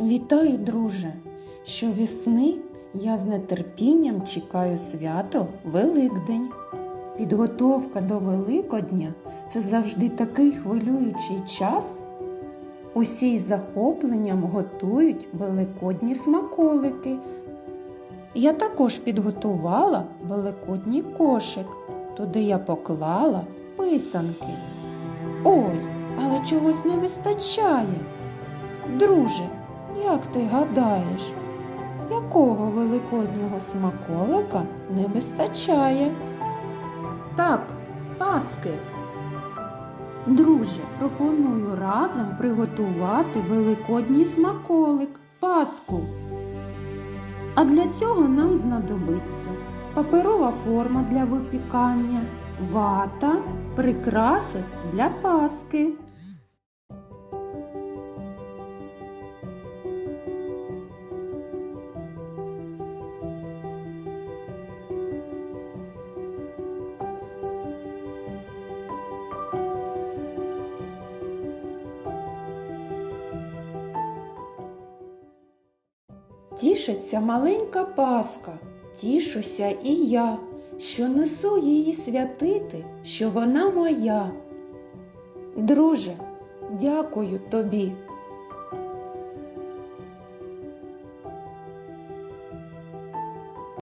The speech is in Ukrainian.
Вітаю, друже! Щовесни я з нетерпінням чекаю свято Великдень. Підготовка до Великодня це завжди такий хвилюючий час. Усі з захопленням готують великодні смаколики. Я також підготувала великодній кошик. Туди я поклала писанки. Ой, але чогось не вистачає. Друже, як ти гадаєш, якого великоднього смаколика не вистачає? Так, паски. Друже, пропоную разом приготувати великодній смаколик паску. А для цього нам знадобиться паперова форма для випікання, вата, прикраси для паски. Тішиться маленька паска, тішуся і я, що несу її святити, що вона моя. Друже, дякую тобі